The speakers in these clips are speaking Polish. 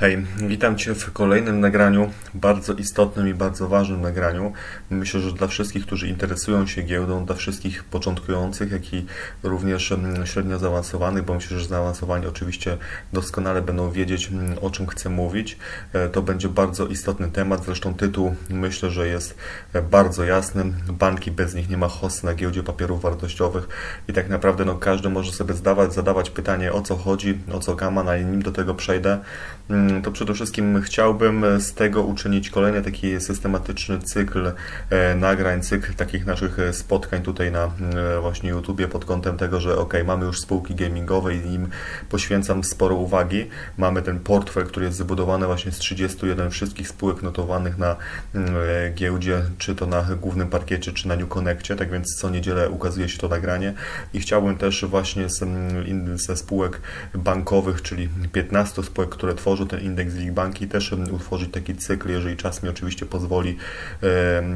Hej, witam Cię w kolejnym nagraniu, bardzo istotnym i bardzo ważnym nagraniu. Myślę, że dla wszystkich, którzy interesują się giełdą, dla wszystkich początkujących, jak i również mm, średnio zaawansowanych, bo myślę, że zaawansowani oczywiście doskonale będą wiedzieć, mm, o czym chcę mówić. E, To będzie bardzo istotny temat, zresztą tytuł myślę, że jest e, bardzo jasny. Banki bez nich nie ma hossy na giełdzie papierów wartościowych i tak naprawdę no, każdy może sobie zdawać, zadawać pytanie, o co chodzi, o co gama, ale nim do tego przejdę, to przede wszystkim chciałbym z tego uczynić kolejny taki systematyczny cykl e, nagrań, cykl takich naszych e, spotkań tutaj na e, właśnie YouTubie pod kątem tego, że ok, mamy już spółki gamingowe i im poświęcam sporo uwagi. Mamy ten portfel, który jest zbudowany właśnie z 31 wszystkich spółek notowanych na mm, e, giełdzie, czy to na głównym parkiecie, czy na New Connectie, tak więc co niedzielę ukazuje się to nagranie i chciałbym też właśnie mm, ze spółek bankowych, czyli 15 spółek, które tworzą ten indeks WIG Banki, też utworzyć taki cykl, jeżeli czas mi oczywiście pozwoli,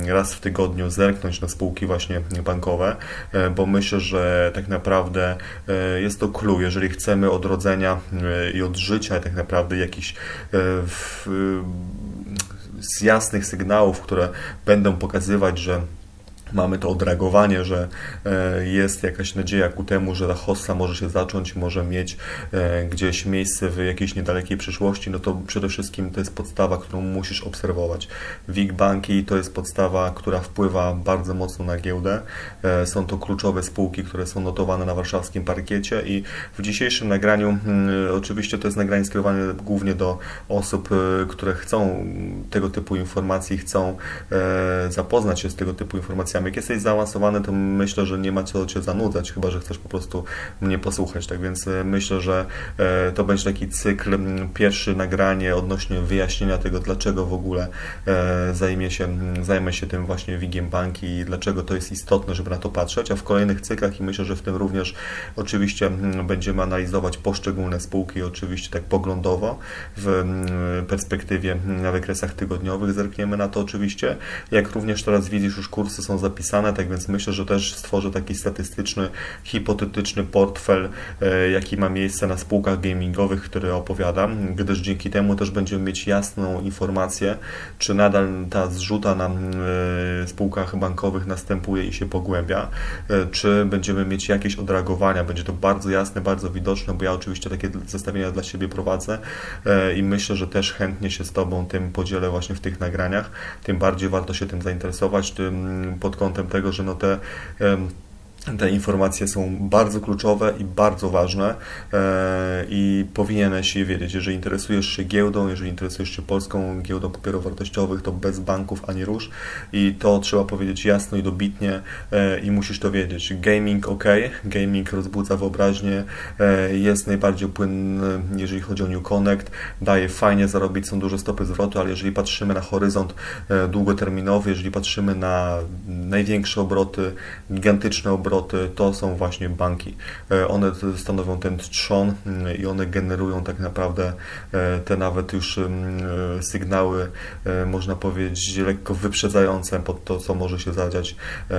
raz w tygodniu zerknąć na spółki właśnie bankowe, e, bo myślę, że tak naprawdę e, jest to clue, jeżeli chcemy odrodzenia e, i od życia tak naprawdę jakichś w, z jasnych sygnałów, które będą pokazywać, że mamy to odreagowanie, że e, jest jakaś nadzieja ku temu, że ta hossa może się zacząć, może mieć e, gdzieś miejsce w jakiejś niedalekiej przyszłości, no to przede wszystkim to jest podstawa, którą musisz obserwować. WIG Banki to jest podstawa, która wpływa bardzo mocno na giełdę. E, Są to kluczowe spółki, które są notowane na warszawskim parkiecie i w dzisiejszym nagraniu, mm, oczywiście to jest nagranie skierowane głównie do osób, które chcą tego typu informacji, chcą zapoznać się z tego typu informacjami. Jak jesteś zaawansowany, to myślę, że nie ma co Cię zanudzać, chyba że chcesz po prostu mnie posłuchać. Tak więc e, myślę, że e, to będzie taki cykl, m, pierwsze nagranie odnośnie wyjaśnienia tego, dlaczego w ogóle e, zajmie się, zajmę się tym właśnie wigiem banki i dlaczego to jest istotne, żeby na to patrzeć, a w kolejnych cyklach i myślę, że w tym również oczywiście będziemy analizować poszczególne spółki, oczywiście tak poglądowo w perspektywie na wykresach tygodniowych zerkniemy na to oczywiście, jak również teraz widzisz już kursy są zapisane, tak więc myślę, że też stworzę taki statystyczny, hipotetyczny portfel, e, jaki ma miejsce na spółkach gamingowych, które opowiadam, gdyż dzięki temu też będziemy mieć jasną informację, czy nadal ta zrzuta na mm, e, spółkach bankowych następuje i się pogłębia, e, czy będziemy mieć jakieś odreagowania. Będzie to bardzo jasne, bardzo widoczne, bo ja oczywiście takie zestawienia dla siebie prowadzę i myślę, że też chętnie się z Tobą tym podzielę właśnie w tych nagraniach. Tym bardziej warto się tym zainteresować, tym pod kątem tego, że no te te informacje są bardzo kluczowe i bardzo ważne e, i powinieneś je wiedzieć. Jeżeli interesujesz się giełdą, jeżeli interesujesz się polską giełdą papierów wartościowych, to bez banków ani rusz i to trzeba powiedzieć jasno i dobitnie e, i musisz to wiedzieć. Gaming ok, gaming rozbudza wyobraźnię, e, jest najbardziej płynny, jeżeli chodzi o New Connect, daje fajnie zarobić, są duże stopy zwrotu, ale jeżeli patrzymy na horyzont długoterminowy, jeżeli patrzymy na największe obroty, gigantyczne obroty, to są właśnie banki. E, One stanowią ten trzon mm, i one generują tak naprawdę e, te nawet już mm, e, sygnały, można powiedzieć, lekko wyprzedzające pod to, co może się zadziać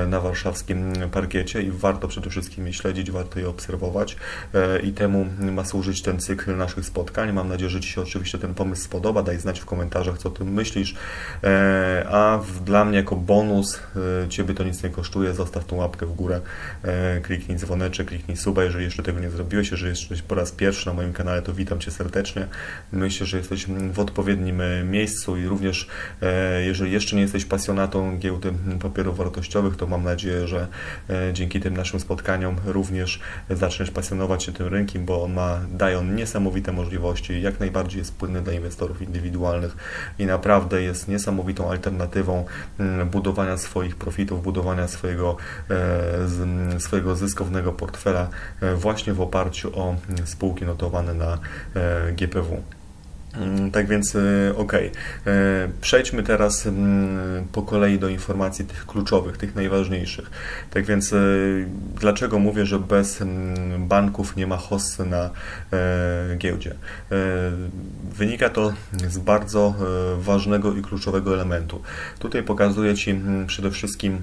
na warszawskim parkiecie i warto przede wszystkim je śledzić, warto je obserwować i temu ma służyć ten cykl naszych spotkań. Mam nadzieję, że Ci się oczywiście ten pomysł spodoba. Daj znać w komentarzach, co o tym myślisz. A dla mnie jako bonus, Ciebie to nic nie kosztuje, zostaw tą łapkę w górę, kliknij dzwoneczek, kliknij suba, jeżeli jeszcze tego nie zrobiłeś, jeżeli jesteś po raz pierwszy na moim kanale, to witam Cię serdecznie. Myślę, że jesteś w odpowiednim e, miejscu i również e, jeżeli jeszcze nie jesteś pasjonatą giełdy papierów wartościowych, to mam nadzieję, że e, dzięki tym naszym spotkaniom również zaczniesz pasjonować się tym rynkiem, bo on ma, daje on niesamowite możliwości, jak najbardziej jest płynny dla inwestorów indywidualnych i naprawdę jest niesamowitą alternatywą budowania swoich profitów, budowania swojego, e, z, swojego zyskownego portfela e, właśnie w oparciu o spółki notowane na e, GPW. Mm, Tak więc, e. E, Przejdźmy teraz po kolei do informacji tych kluczowych, tych najważniejszych. Tak więc, e, dlaczego mówię, że bez banków nie ma hossy na e, giełdzie? E, Wynika to z bardzo e, ważnego i kluczowego elementu. Tutaj pokazuję Ci przede wszystkim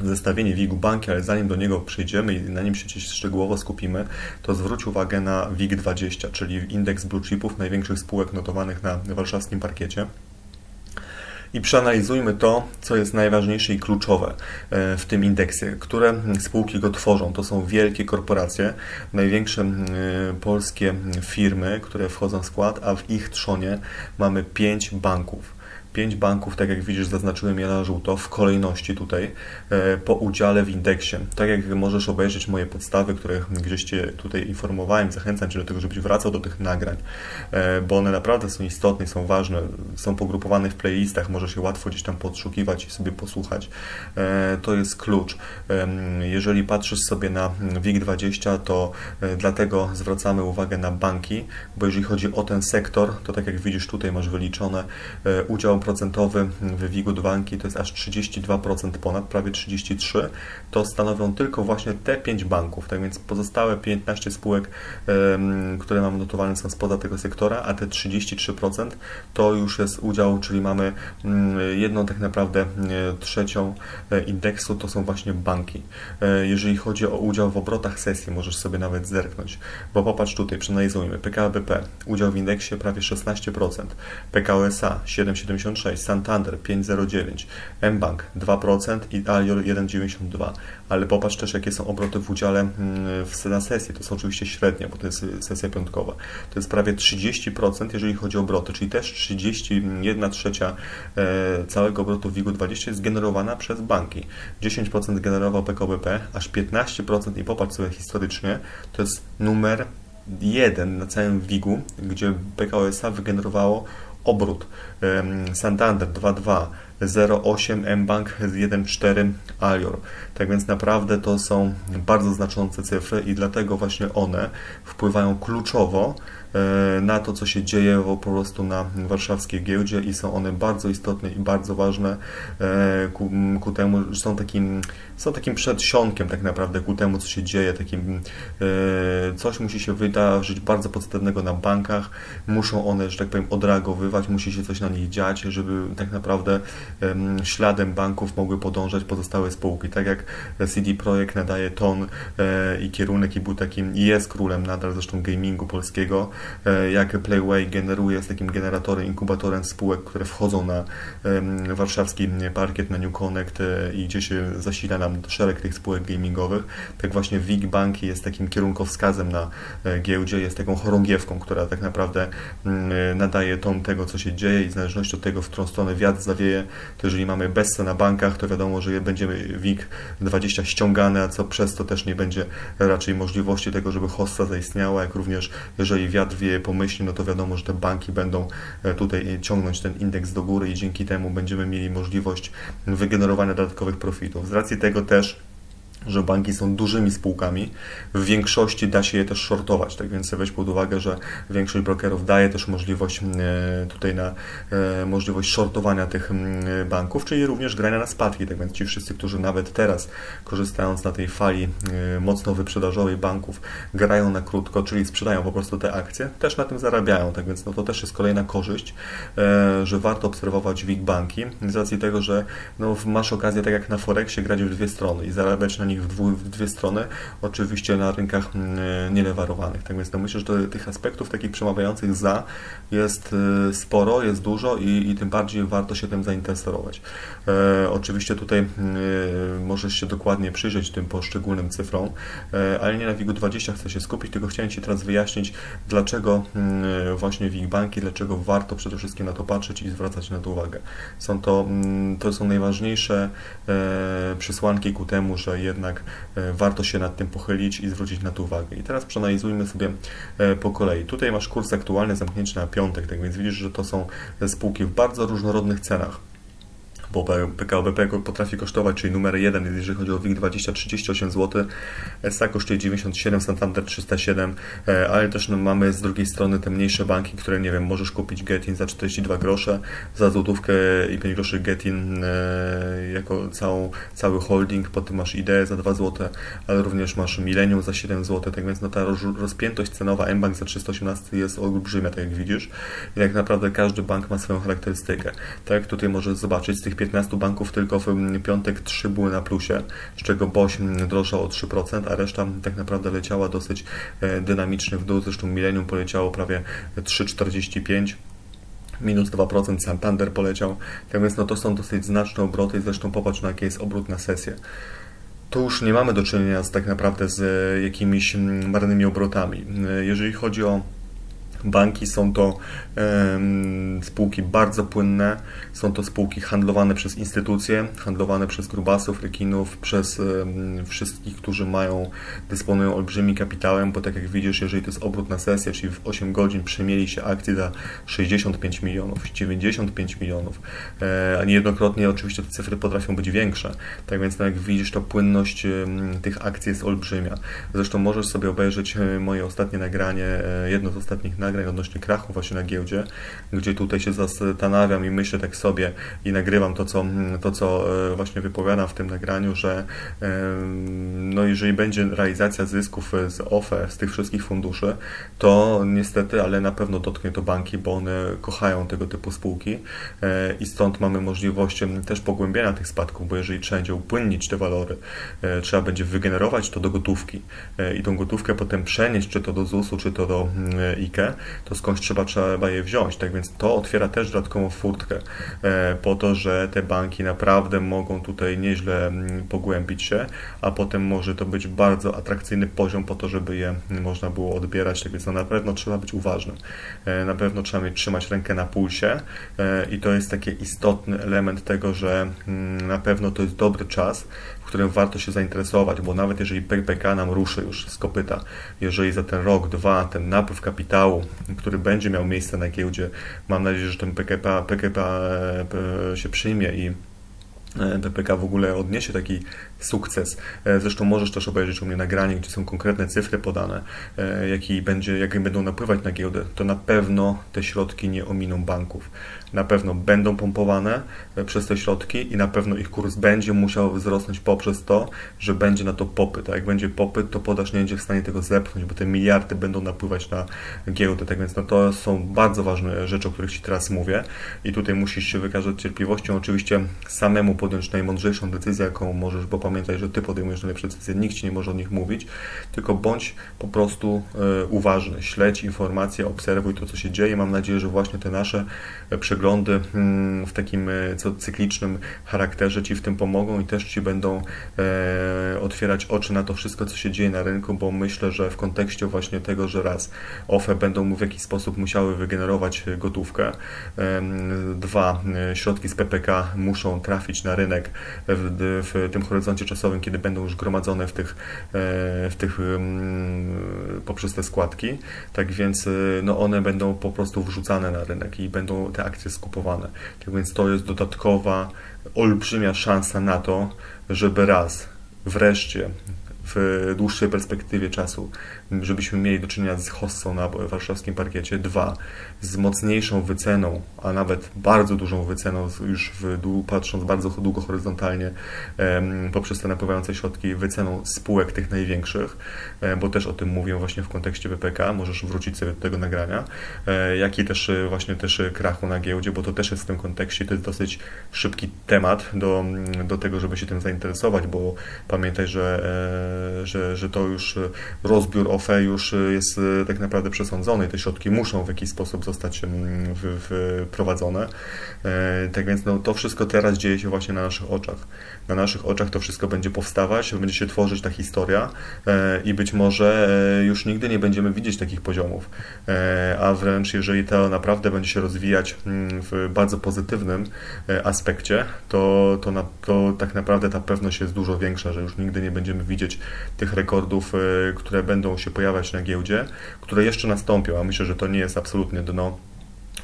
zestawienie WIG-u banki, ale zanim do niego przejdziemy i na nim się szczegółowo skupimy, to zwróć uwagę na WIG20, czyli indeks blue chipów największych spółek notowanych na warszawskim parkiecie. I przeanalizujmy to, co jest najważniejsze i kluczowe e, w tym indeksie, które spółki go tworzą. To są wielkie korporacje, największe e, polskie firmy, które wchodzą w skład, a w ich trzonie mamy pięć banków pięć banków, tak jak widzisz, zaznaczyłem je na żółto w kolejności tutaj e, po udziale w indeksie. Tak jak możesz obejrzeć moje podstawy, które gdzieś Cię tutaj informowałem, zachęcam Cię do tego, żebyś wracał do tych nagrań, e, bo one naprawdę są istotne, są ważne, są pogrupowane w playlistach, możesz je łatwo gdzieś tam podszukiwać i sobie posłuchać. E, to jest klucz. Jeżeli patrzysz sobie na WIG20, to dlatego zwracamy uwagę na banki, bo jeżeli chodzi o ten sektor, to tak jak widzisz tutaj masz wyliczone udział procentowy wywigu dwanki to jest aż 32% ponad, prawie 33%, to stanowią tylko właśnie te 5 banków. Tak więc pozostałe 15 spółek, które mamy notowane są spoza tego sektora, a te 33% to już jest udział, czyli mamy mm, jedną tak naprawdę e, trzecią e, indeksu, to są właśnie banki. E, jeżeli chodzi o udział w obrotach sesji, możesz sobie nawet zerknąć, bo popatrz tutaj, przeanalizujmy PKBP, udział w indeksie prawie 16%, PKOSA 7,70 1,76, Santander 5,09, mBank 2% i Alior 1,92. Ale popatrz też, jakie są obroty w udziale mm, w, na sesji. To są oczywiście średnie bo to jest y, sesja piątkowa. To jest prawie 30%, jeżeli chodzi o obroty, czyli też 31 trzecia e, całego obrotu w WIG-20 jest generowana przez banki. 10% generował PKBP, aż 15% i popatrz sobie historycznie, to jest numer jeden na całym WIG-u, gdzie PKOSA wygenerowało obrót. Santander 2.2, 0,8 mBank, 1,4 Alior. Tak więc naprawdę to są bardzo znaczące cyfry i dlatego właśnie one wpływają kluczowo e, na to, co się dzieje po prostu na warszawskiej giełdzie i są one bardzo istotne i bardzo ważne e, ku, ku temu, są takim, są takim przedsionkiem tak naprawdę ku temu, co się dzieje, takim e, coś musi się wydarzyć bardzo podstawnego na bankach, muszą one, że tak powiem, odreagowywać, musi się coś na nich dziać, żeby tak naprawdę śladem banków mogły podążać pozostałe spółki. Tak jak CD Projekt nadaje ton e, i kierunek i był takim, i jest królem nadal zresztą gamingu polskiego, e, jak Playway generuje z takim generatorem, inkubatorem spółek, które wchodzą na warszawski parkiet, na New Connect e, i gdzie się zasila nam szereg tych spółek gamingowych. Tak właśnie WIG Banki jest takim kierunkowskazem na giełdzie, jest taką chorągiewką, która tak naprawdę mm, nadaje ton tego, co się dzieje i w zależności od tego, w którą stronę wiatr zawieje, to jeżeli mamy bezce na bankach, to wiadomo, że będziemy WIG 20 ściągane, a co przez to też nie będzie raczej możliwości tego, żeby hossa zaistniała, jak również jeżeli wiatr wieje pomyślnie, no to wiadomo, że te banki będą e, tutaj ciągnąć ten indeks do góry i dzięki temu będziemy mieli możliwość wygenerowania dodatkowych profitów. Z racji tego też że banki są dużymi spółkami, w większości da się je też shortować, tak więc weź pod uwagę, że większość brokerów daje też możliwość e, tutaj na e, możliwość shortowania tych banków, czyli również grania na spadki, tak więc ci wszyscy, którzy nawet teraz korzystając na tej fali e, mocno wyprzedażowej banków grają na krótko, czyli sprzedają po prostu te akcje, też na tym zarabiają, tak więc no to też jest kolejna korzyść, że warto obserwować WIG banki. Z racji tego, że no, masz okazję tak jak na Forexie grać w dwie strony i zarabiać na nich w, dwu, w dwie strony, oczywiście na rynkach mm, nielewarowanych. Tak więc no myślę, że tych aspektów takich przemawiających za jest y, sporo, jest dużo i, i tym bardziej warto się tym zainteresować. E, oczywiście tutaj y, możesz się dokładnie przyjrzeć tym poszczególnym cyfrom, e, ale nie na WIG-20 chcę się skupić, tylko chciałem Ci teraz wyjaśnić, dlaczego y, właśnie WIG banki, dlaczego warto przede wszystkim na to patrzeć i zwracać na to uwagę. Są to, mm, to są najważniejsze e, przesłanki ku temu, że jednak jednak e, warto się nad tym pochylić i zwrócić na to uwagę. I teraz przeanalizujmy sobie e, po kolei. Tutaj masz kurs aktualny zamknięty na piątek, tak więc widzisz, że to są spółki w bardzo różnorodnych cenach bo PKO BP potrafi kosztować, czyli numer 1, jeżeli chodzi o WIG 20, 38 zł, SA kosztuje 97, Santander 307, e, ale też no, mamy z drugiej strony te mniejsze banki, które nie wiem, możesz kupić Getin za 42 grosze, za złotówkę i 5 groszy Getin e, jako całą, cały holding, potem masz IDE za 2 zł, ale również masz Millennium za 7 zł, tak więc no, ta rozpiętość cenowa mBank za 318 jest olbrzymia, tak jak widzisz. I tak naprawdę każdy bank ma swoją charakterystykę. Tak jak tutaj możesz zobaczyć z tych 15 banków tylko w mm, piątek 3 były na plusie, z czego BOŚ mm, drożał o 3%, a reszta tak naprawdę leciała dosyć e, dynamicznie w dół. Zresztą Millennium poleciało prawie 3,45 minus 2% Santander poleciał. Tak więc no to są dosyć znaczne obroty. Zresztą popatrz na jaki jest obrót na sesję. Tu już nie mamy do czynienia z, tak naprawdę z e, jakimiś mm, marnymi obrotami. E, Jeżeli chodzi o Banki są to spółki bardzo płynne, są to spółki handlowane przez instytucje, handlowane przez grubasów, rekinów, przez wszystkich, którzy mają, dysponują olbrzymim kapitałem, bo tak jak widzisz, jeżeli to jest obrót na sesję, czyli w 8 godzin przemieli się akcje za 65 milionów, 95 milionów, e, a niejednokrotnie oczywiście te cyfry potrafią być większe. Tak więc no, jak widzisz, to płynność tych akcji jest olbrzymia. Zresztą możesz sobie obejrzeć e, moje ostatnie nagranie, e, jedno z ostatnich nagrań, nagrań odnośnie krachu właśnie na giełdzie, gdzie tutaj się zastanawiam i myślę tak sobie i nagrywam to, co, to, co e, właśnie wypowiadam w tym nagraniu, że e, no jeżeli będzie realizacja zysków z OFE, z tych wszystkich funduszy, to niestety, ale na pewno dotknie to banki, bo one kochają tego typu spółki e, i stąd mamy możliwość też pogłębienia tych spadków, bo jeżeli trzeba będzie upłynnić te walory, trzeba będzie wygenerować to do gotówki i tą gotówkę potem przenieść, czy to do ZUS-u, czy to do IKE, to skądś trzeba, trzeba je wziąć. Tak więc to otwiera też dodatkową furtkę e, po to, że te banki naprawdę mogą tutaj nieźle mm, pogłębić się, a potem może to być bardzo atrakcyjny poziom po to, żeby je można było odbierać. Tak więc no, na pewno trzeba być uważnym. E, na pewno trzeba mieć trzymać rękę na pulsie e, i to jest taki istotny element tego, że mm, na pewno to jest dobry czas, którym warto się zainteresować, bo nawet jeżeli PPK nam ruszy już z kopyta, jeżeli za ten rok, dwa, ten napływ kapitału, który będzie miał miejsce na giełdzie, mam nadzieję, że ten PKP, PKP e, się przyjmie i PPK w ogóle odniesie taki sukces. E, zresztą możesz też obejrzeć u mnie nagranie, gdzie są konkretne cyfry podane, e, jaki będzie, jakie będą napływać na giełdę. To na pewno te środki nie ominą banków. Na pewno będą pompowane e, przez te środki i na pewno ich kurs będzie musiał wzrosnąć poprzez to, że będzie na to popyt. A jak będzie popyt, to podaż nie będzie w stanie tego zepchnąć, bo te miliardy będą napływać na giełdę. Tak więc no to są bardzo ważne rzeczy, o których Ci teraz mówię i tutaj musisz się wykazać cierpliwością. Oczywiście samemu podjąć najmądrzejszą decyzję, jaką możesz, bo pamiętaj, że Ty podejmujesz najlepsze decyzje, nikt Ci nie może o nich mówić, tylko bądź po prostu y, uważny, śledź informacje, obserwuj to, co się dzieje. Mam nadzieję, że właśnie te nasze e, przeglądy y, w takim co cyklicznym charakterze Ci w tym pomogą i też Ci będą otwierać oczy na to wszystko, co się dzieje na rynku, bo myślę, że w kontekście właśnie tego, że raz OFE będą w jakiś sposób musiały wygenerować gotówkę, dwa, środki z PPK muszą trafić na rynek w, w tym horyzoncie czasowym, kiedy będą już gromadzone w tych, e, w tych poprzez te składki. Tak więc e, no one będą po prostu wrzucane na rynek i będą te akcje skupowane. Tak więc to jest dodatkowa, olbrzymia szansa na to, żeby raz wreszcie w dłuższej perspektywie czasu, żebyśmy mieli do czynienia z hossą na warszawskim parkiecie. Dwa, z mocniejszą wyceną, a nawet bardzo dużą wyceną, już w, patrząc bardzo długo horyzontalnie poprzez te napływające środki, wyceną spółek tych największych, e, bo też o tym mówię właśnie w kontekście PPK, możesz wrócić sobie do tego nagrania, e, jak i też e, właśnie też krachu na giełdzie, bo to też jest w tym kontekście, to jest dosyć szybki temat do, do tego, żeby się tym zainteresować, bo pamiętaj, że że, że to już e, rozbiór OFE już e, jest e, tak naprawdę przesądzony i te środki muszą w jakiś sposób zostać wprowadzone. Tak więc no, to wszystko teraz dzieje się właśnie na naszych oczach. Na naszych oczach to wszystko będzie powstawać, będzie się tworzyć ta historia i być może już nigdy nie będziemy widzieć takich poziomów. A wręcz jeżeli to naprawdę będzie się rozwijać w bardzo pozytywnym aspekcie, to, to, na, to tak naprawdę ta pewność jest dużo większa, że już nigdy nie będziemy widzieć tych rekordów, e, które będą się pojawiać na giełdzie, które jeszcze nastąpią, a myślę, że to nie jest absolutnie dno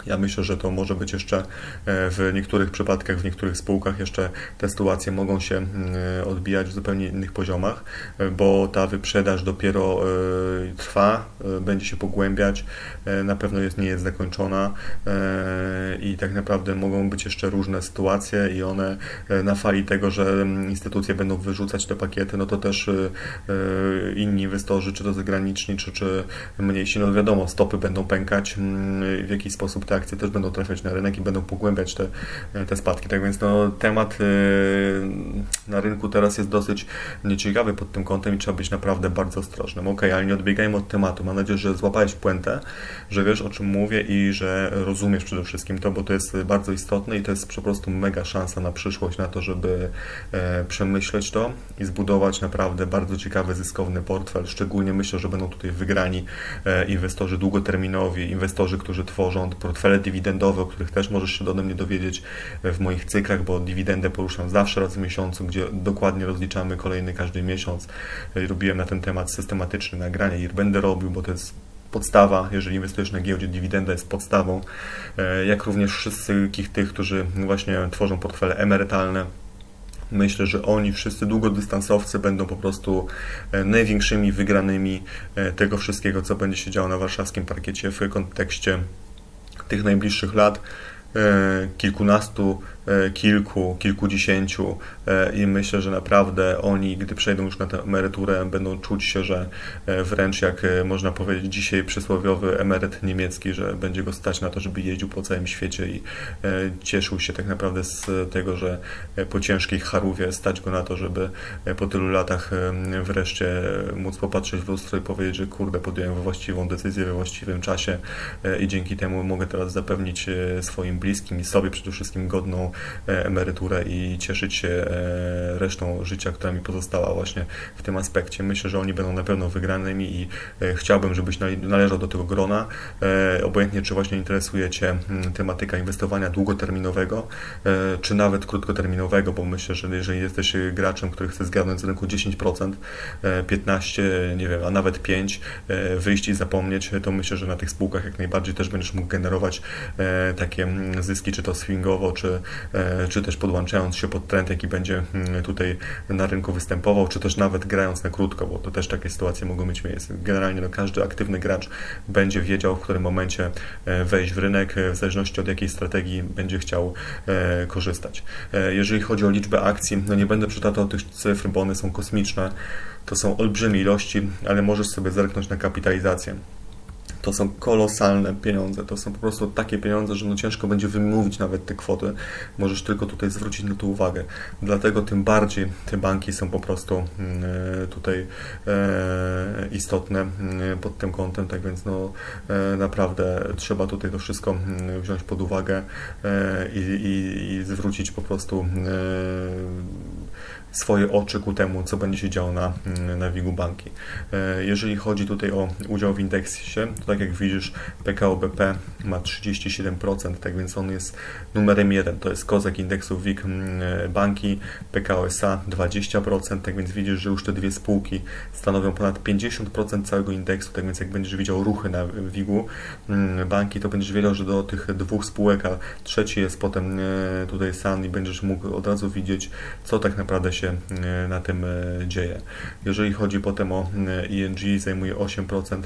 ja myślę, że to może być jeszcze e, w niektórych przypadkach, w niektórych spółkach jeszcze te sytuacje mogą się mm, odbijać w zupełnie innych poziomach, e, bo ta wyprzedaż dopiero e, trwa, będzie się pogłębiać, na pewno jest, nie jest zakończona i tak naprawdę mogą być jeszcze różne sytuacje i one na fali tego, że mm, instytucje będą wyrzucać te pakiety, no to też inni inwestorzy, czy to zagraniczni, czy, czy mniejsi, no wiadomo, stopy będą pękać, mm, w jaki sposób te akcje też będą trafiać na rynek i będą pogłębiać te, te spadki. Tak więc no, temat na rynku teraz jest dosyć nieciekawy pod tym kątem i trzeba być naprawdę bardzo ostrożnym. Ok, ale nie odbiegajmy od tematu. Mam nadzieję, że złapałeś puentę, że wiesz o czym mówię i że rozumiesz przede wszystkim to, bo to jest bardzo istotne i to jest po prostu mega szansa na przyszłość, na to, żeby e, przemyśleć to i zbudować naprawdę bardzo ciekawy, zyskowny portfel. Szczególnie myślę, że będą tutaj wygrani e, inwestorzy długoterminowi, inwestorzy, którzy tworzą portfele dywidendowe, o których też możesz się ode mnie dowiedzieć w moich cyklach, bo dywidendę poruszam zawsze raz w miesiącu, gdzie dokładnie rozliczamy kolejny każdy miesiąc. E, robiłem na ten temat systematyczne nagranie i będę robił, bo to jest podstawa, jeżeli inwestujesz na giełdzie, dywidenda jest podstawą, e, jak również wszystkich tych, którzy właśnie tworzą portfele emerytalne. Myślę, że oni wszyscy długodystansowcy będą po prostu e, największymi wygranymi e, tego wszystkiego, co będzie się działo na warszawskim parkiecie w kontekście tych najbliższych lat kilkunastu E, kilku, kilkudziesięciu e, i myślę, że naprawdę oni, gdy przejdą już na tę emeryturę, będą czuć się, że e, wręcz jak można powiedzieć dzisiaj przysłowiowy emeryt niemiecki, że będzie go stać na to, żeby jeździł po całym świecie i cieszył się tak naprawdę z tego, że po ciężkiej charówie stać go na to, żeby po tylu latach wreszcie móc popatrzeć w lustro i powiedzieć, że kurde, podjąłem właściwą decyzję we właściwym czasie i dzięki temu mogę teraz zapewnić swoim bliskim i sobie przede wszystkim godną E, emeryturę i cieszyć się e, resztą życia, która mi pozostała właśnie w tym aspekcie. Myślę, że oni będą na pewno wygranymi i e, chciałbym, żebyś należał do tego grona. Obojętnie, czy właśnie interesuje Cię hmm, tematyka inwestowania długoterminowego, czy nawet krótkoterminowego, bo myślę, że jeżeli jesteś graczem, który chce zgarnąć z rynku 10%, 15%, nie wiem, a nawet 5%, wyjść i zapomnieć, to myślę, że na tych spółkach jak najbardziej też będziesz mógł generować takie hmm, zyski, czy to swingowo, czy E, czy też podłączając się pod trend, jaki będzie mm, tutaj na rynku występował, czy też nawet grając na krótko, bo to też takie sytuacje mogą mieć miejsce. Generalnie no, każdy aktywny gracz będzie wiedział, w którym momencie e, wejść w rynek, e, w zależności od jakiej strategii będzie chciał korzystać. Jeżeli chodzi o liczbę akcji, no nie będę przytaczał tych cyfr, bo one są kosmiczne. To są olbrzymie ilości, ale możesz sobie zerknąć na kapitalizację to są kolosalne pieniądze. To są po prostu takie pieniądze, że no ciężko będzie wymówić nawet te kwoty. Możesz tylko tutaj zwrócić na to uwagę. Dlatego tym bardziej te banki są po prostu mm, e, tutaj e, istotne mm, pod tym kątem. Tak więc no e, naprawdę trzeba tutaj to wszystko mm, wziąć pod uwagę i, i, i zwrócić po prostu swoje oczy ku temu, co będzie się działo na, na WIG-u banki. E, jeżeli chodzi tutaj o udział w indeksie, to tak jak widzisz, PKO BP ma 37%, tak więc on jest numerem jeden. To jest kozak indeksu WIG e, banki, PKO SA 20%, tak więc widzisz, że już te dwie spółki stanowią ponad 50% całego indeksu, tak więc jak będziesz widział ruchy na WIG-u banki, to będziesz wiedział, że do tych dwóch spółek, a trzeci jest potem e, tutaj SAN i będziesz mógł od razu widzieć, co tak naprawdę się się e, na tym e, dzieje. Jeżeli chodzi potem o ING, e zajmuje 8%,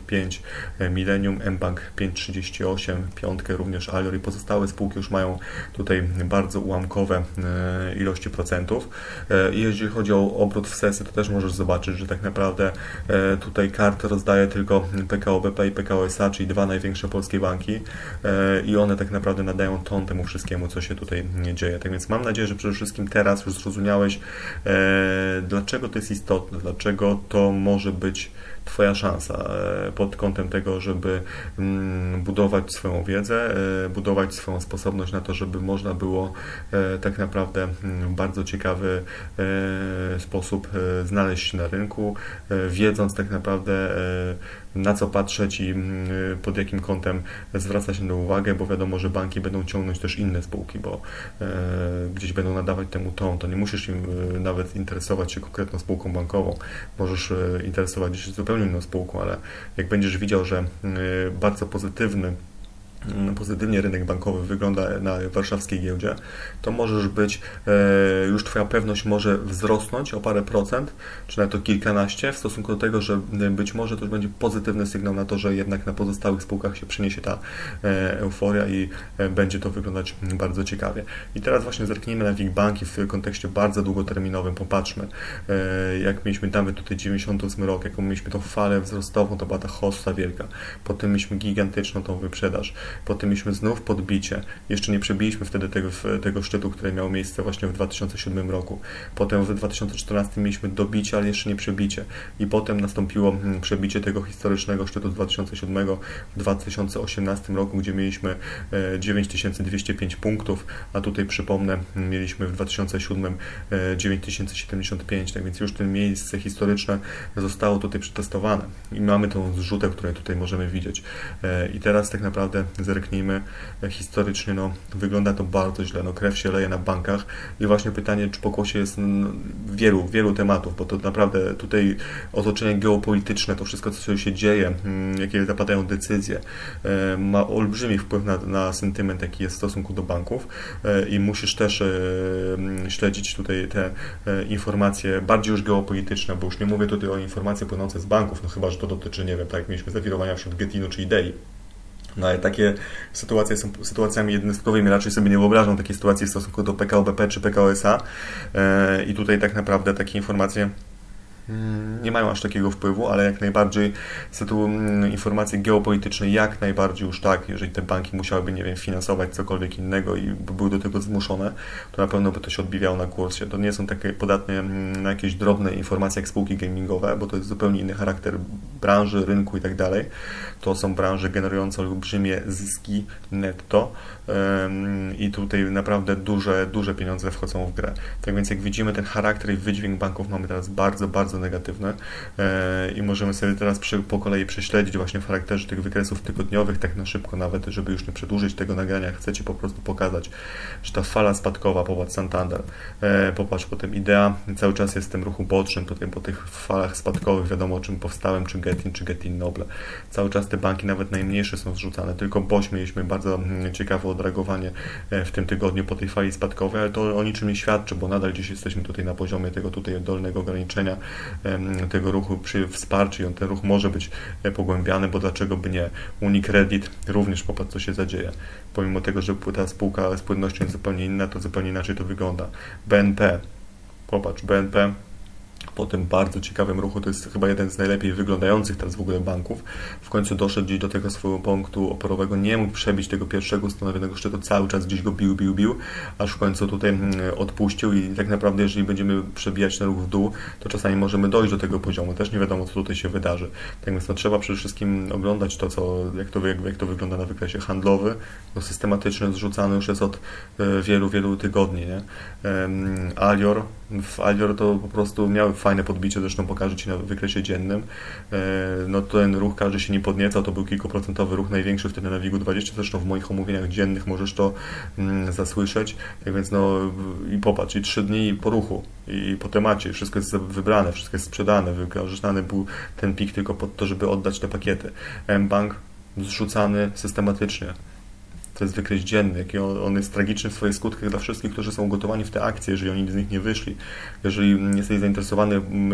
5% Millennium, mBank 5,38%, piątkę również Alior i pozostałe spółki już mają tutaj bardzo ułamkowe ilości procentów. Jeżeli chodzi o obrót w sesji, to też możesz zobaczyć, że tak naprawdę tutaj kartę rozdaje tylko PKO BP i PKO SA, czyli dwa największe polskie banki i one tak naprawdę nadają ton temu wszystkiemu, co się tutaj dzieje. Tak więc mam nadzieję, że przede wszystkim teraz już zrozumiałeś, dlaczego to jest istotne? Dlaczego to może być Twoja szansa e, pod kątem tego, żeby mm, budować swoją wiedzę, e, budować swoją sposobność na to, żeby można było tak naprawdę mm, w bardzo ciekawy sposób znaleźć się na rynku, wiedząc tak naprawdę na co patrzeć i mm, pod jakim kątem zwraca się na uwagę, bo wiadomo, że banki będą ciągnąć też inne spółki, bo e, gdzieś będą nadawać temu ton, to nie musisz im e, nawet interesować się konkretną spółką bankową, możesz e, interesować się zupełnie inną spółką, ale jak będziesz widział, że bardzo pozytywny pozytywnie rynek bankowy wygląda na warszawskiej giełdzie, to możesz być, e, już Twoja pewność może wzrosnąć o parę procent, czy nawet o kilkanaście, w stosunku do tego, że być może to już będzie pozytywny sygnał na to, że jednak na pozostałych spółkach się przyniesie ta e, euforia i e, będzie to wyglądać bardzo ciekawie. I teraz właśnie zerknijmy na WIG Banki w kontekście bardzo długoterminowym, popatrzmy, jak mieliśmy nawet tutaj 98 rok, jaką mieliśmy tą falę wzrostową, to była ta hossa wielka, potem mieliśmy gigantyczną tą wyprzedaż, Potem mieliśmy znów podbicie. Jeszcze nie przebiliśmy wtedy tego, tego szczytu, który miał miejsce właśnie w 2007 roku. Potem w 2014 mieliśmy dobicie, ale jeszcze nie przebicie. I potem nastąpiło mm, przebicie tego historycznego szczytu z 2007 w 2018 roku, gdzie mieliśmy e, 9205 punktów, a tutaj przypomnę, mieliśmy w 2007 e, 9075, tak więc już to miejsce historyczne zostało tutaj przetestowane i mamy tą zrzutę, którą tutaj możemy widzieć. E, I teraz tak naprawdę zerknijmy e, historycznie, no wygląda to bardzo źle, no krew się leje na bankach i właśnie pytanie, czy pokłosie jest wielu, wielu tematów, bo to naprawdę tutaj otoczenie geopolityczne, to wszystko, co się dzieje, mm, jakie zapadają decyzje, e, ma olbrzymi wpływ na, na sentyment, jaki jest w stosunku do banków e, i musisz też mm, śledzić tutaj te informacje bardziej już geopolityczne, bo już nie mówię tutaj o informacjach płynące z banków, no chyba, że to dotyczy, nie wiem, tak jak mieliśmy zawirowania wśród Getinu czy Idei. No ale takie sytuacje są sytuacjami jednostkowymi, raczej sobie nie wyobrażam takiej sytuacji w stosunku do PKO BP czy PKO SA e, i tutaj tak naprawdę takie informacje nie mają aż takiego wpływu, ale jak najbardziej sytu, mm, informacje geopolityczne jak najbardziej już tak, jeżeli te banki musiałyby, nie wiem, finansować cokolwiek innego i by były do tego zmuszone, to na pewno by to się odbijało na kursie. To nie są takie podatne mm, na jakieś drobne informacje jak spółki gamingowe, bo to jest zupełnie inny charakter branży, rynku i tak dalej. To są branże generujące olbrzymie zyski netto i tutaj naprawdę duże, duże pieniądze wchodzą w grę. Tak więc jak widzimy ten charakter i wydźwięk banków mamy teraz bardzo, bardzo negatywny. E, i możemy sobie teraz przy, po kolei prześledzić właśnie w charakterze tych wykresów tygodniowych, tak na szybko nawet, żeby już nie przedłużyć tego nagrania, chcecie po prostu pokazać, że ta fala spadkowa, popatrz Santander, e, popatrz potem Idea, cały czas jest w tym ruchu bocznym, potem po tych falach spadkowych, wiadomo o czym powstałem, czy Getin, czy Getin Noble. Cały czas te banki, nawet najmniejsze są zrzucane, tylko Boś mieliśmy bardzo mm, ciekawe odreagowanie e, w tym tygodniu po tej fali spadkowej, ale to o niczym nie świadczy, bo nadal gdzieś jesteśmy tutaj na poziomie tego tutaj dolnego ograniczenia tego ruchu przy wsparciu i on ten ruch może być e, pogłębiany, bo dlaczego by nie? Unicredit również popatrz co się zadzieje. Pomimo tego, że ta spółka z płynnością jest zupełnie inna, to zupełnie inaczej to wygląda. BNP, popatrz, BNP po tym bardzo ciekawym ruchu, to jest chyba jeden z najlepiej wyglądających teraz w ogóle banków, w końcu doszedł gdzieś do tego swojego punktu oporowego, nie mógł przebić tego pierwszego ustanowionego szczytu, cały czas gdzieś go bił, bił, bił, aż w końcu tutaj mm, odpuścił i tak naprawdę jeżeli będziemy przebijać ten ruch w dół, to czasami możemy dojść do tego poziomu, też nie wiadomo co tutaj się wydarzy. Tak więc no, trzeba przede wszystkim oglądać to, co, jak, to, jak, jak to wygląda na wykresie handlowy, no, systematyczny, zrzucany już jest od e, wielu, wielu tygodni, nie? Alior, w Alior to po prostu miały fajne podbicie, zresztą pokażę Ci na wykresie dziennym. E, No ten ruch każdy się nie podniecał, to był kilkuprocentowy ruch, największy wtedy na WIG-20, zresztą w moich omówieniach dziennych możesz to mm, zasłyszeć. Tak więc no i popatrz, i trzy dni po ruchu, i po temacie, wszystko jest wybrane, wszystko jest sprzedane, wykorzystany był ten pik tylko po to, żeby oddać te pakiety. M-Bank zrzucany systematycznie. To jest wykres dzienny, jaki on, on jest tragiczny w swoich skutkach dla wszystkich, którzy są gotowani w te akcje, jeżeli oni z nich nie wyszli. Jeżeli jesteś zainteresowany mm,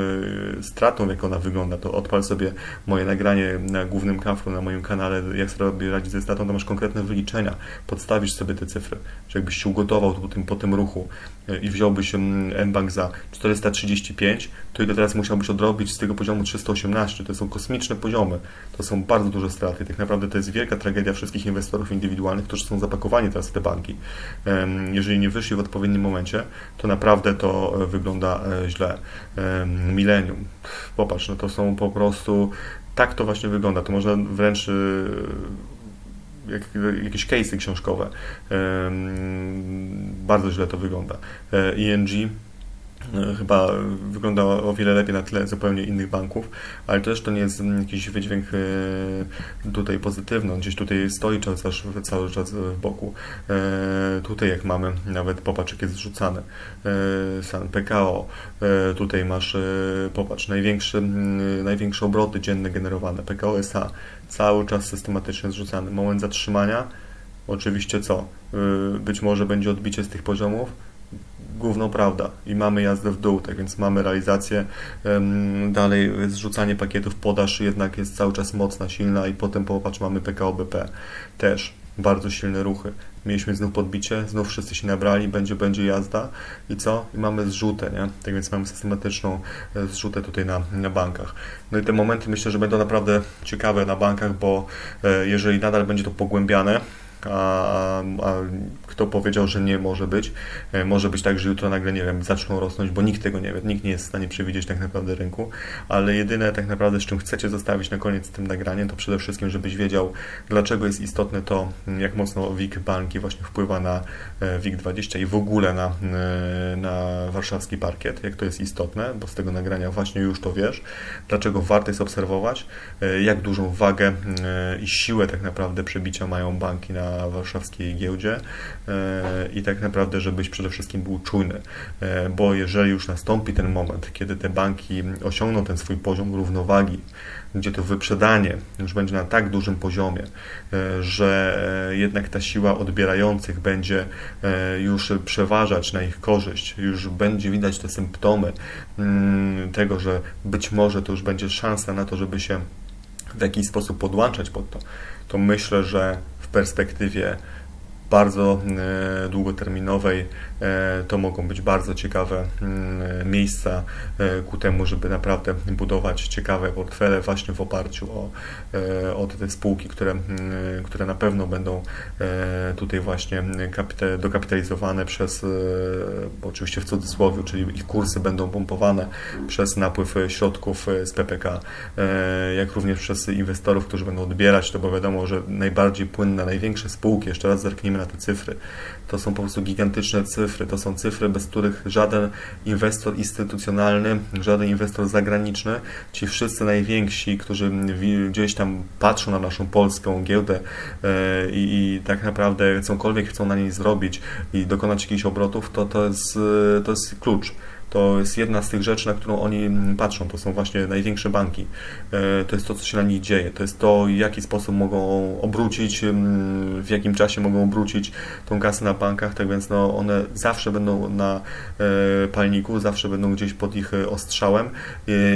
stratą, jak ona wygląda, to odpal sobie moje nagranie na głównym na moim kanale, jak sobie radzić ze stratą, to masz konkretne wyliczenia, podstawisz sobie te cyfry, że jakbyś się ugotował po tym, po tym ruchu e, i wziąłbyś mm, M-Bank za 435, to ile teraz musiałbyś odrobić z tego poziomu 318, to są kosmiczne poziomy, to są bardzo duże straty. Tak naprawdę to jest wielka tragedia wszystkich inwestorów indywidualnych, którzy są zapakowani teraz w te banki. Jeżeli nie wyszli w odpowiednim momencie, to naprawdę to e, wygląda e, źle. Em, Millennium, popatrz, no to są po prostu, tak to właśnie wygląda, to można wręcz e, jak, jakieś case'y książkowe. Bardzo źle to wygląda. ING chyba wygląda o wiele lepiej na tle zupełnie innych banków, ale też to nie jest jakiś wydźwięk e, tutaj pozytywny, gdzieś tutaj stoi cały czas, cały czas w boku. E, Tutaj jak mamy, nawet popatrz jest zrzucane, E, San PKO, tutaj masz, popatrz, największe, największe obroty dzienne generowane, PKO SA, cały czas systematycznie zrzucany. Moment zatrzymania, oczywiście co? Być może będzie odbicie z tych poziomów, główną prawda i mamy jazdę w dół, tak więc mamy realizację, dalej zrzucanie pakietów, podaż jednak jest cały czas mocna, silna i potem popatrz mamy PKO BP też. bardzo silne ruchy. Mieliśmy znów podbicie, znów wszyscy się nabrali, będzie, będzie jazda i co? I mamy zrzutę, nie? Tak więc mamy systematyczną e, zrzutę tutaj na, na bankach. No i te momenty myślę, że będą naprawdę ciekawe na bankach, bo e, jeżeli nadal będzie to pogłębiane, a, a kto powiedział, że nie może być? E, Może być tak, że jutro nagle, nie wiem, zaczną rosnąć, bo nikt tego nie wie, nikt nie jest w stanie przewidzieć tak naprawdę rynku, ale jedyne tak naprawdę, z czym chcecie zostawić na koniec tym nagraniem, to przede wszystkim, żebyś wiedział, dlaczego jest istotne to, jak mocno WIG banki właśnie wpływa na e, WIG20 i w ogóle na, e, na warszawski parkiet, jak to jest istotne, bo z tego nagrania właśnie już to wiesz, dlaczego warto jest obserwować, jak dużą wagę i siłę tak naprawdę przebicia mają banki na warszawskiej giełdzie i tak naprawdę, żebyś przede wszystkim był czujny, e, bo jeżeli już nastąpi ten moment, kiedy te banki osiągną ten swój poziom równowagi, gdzie to wyprzedanie już będzie na tak dużym poziomie, e, że e, jednak ta siła odbierających będzie e, już przeważać na ich korzyść, już będzie widać te symptomy mm, tego, że być może to już będzie szansa na to, żeby się w jakiś sposób podłączać pod to, to myślę, że w perspektywie bardzo e, długoterminowej. E, to mogą być bardzo ciekawe mm, miejsca e, ku temu, żeby naprawdę budować ciekawe portfele właśnie w oparciu o, o te spółki, które, mm, które na pewno będą tutaj właśnie kapita- dokapitalizowane przez, oczywiście w cudzysłowie, czyli ich kursy będą pompowane przez napływ środków z PPK, jak również przez inwestorów, którzy będą odbierać to, bo wiadomo, że najbardziej płynne, największe spółki, jeszcze raz zerknijmy na te cyfry, to są po prostu gigantyczne cyfry, to są cyfry, bez których żaden inwestor instytucjonalny, żaden inwestor zagraniczny, ci wszyscy najwięksi, którzy gdzieś tam patrzą na naszą polską giełdę e, i, i tak naprawdę cokolwiek chcą na niej zrobić i dokonać jakichś obrotów, to, to, jest, e, to jest klucz. To jest jedna z tych rzeczy, na którą oni patrzą. To są właśnie największe banki. E, To jest to, co się na nich dzieje. To jest to, w jaki sposób mogą obrócić, w jakim czasie mogą obrócić tą kasę na bankach. Tak więc no, one zawsze będą na e, palniku, zawsze będą gdzieś pod ich e, ostrzałem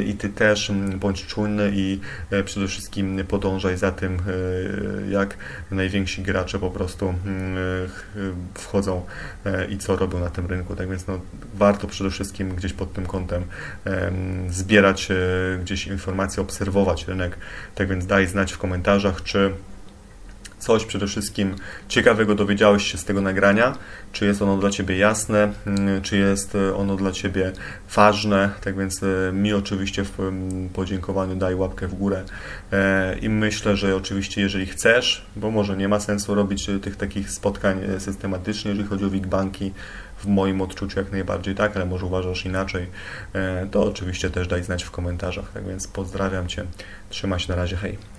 i ty też bądź czujny i przede wszystkim podążaj za tym, jak najwięksi gracze po prostu ch- wchodzą i co robią na tym rynku. Tak więc no, warto przede wszystkim gdzieś pod tym kątem em, zbierać e, gdzieś informacje, obserwować rynek. Tak więc daj znać w komentarzach, czy coś przede wszystkim ciekawego dowiedziałeś się z tego nagrania, czy jest ono dla Ciebie jasne, mm, czy jest e, ono dla Ciebie ważne, tak więc e, mi oczywiście w podziękowaniu daj łapkę w górę i myślę, że oczywiście jeżeli chcesz, bo może nie ma sensu robić tych takich spotkań systematycznie, jeżeli chodzi o WIG banki, w moim odczuciu jak najbardziej tak, ale może uważasz inaczej, e, to oczywiście też daj znać w komentarzach, tak więc pozdrawiam Cię, trzymaj się na razie, hej.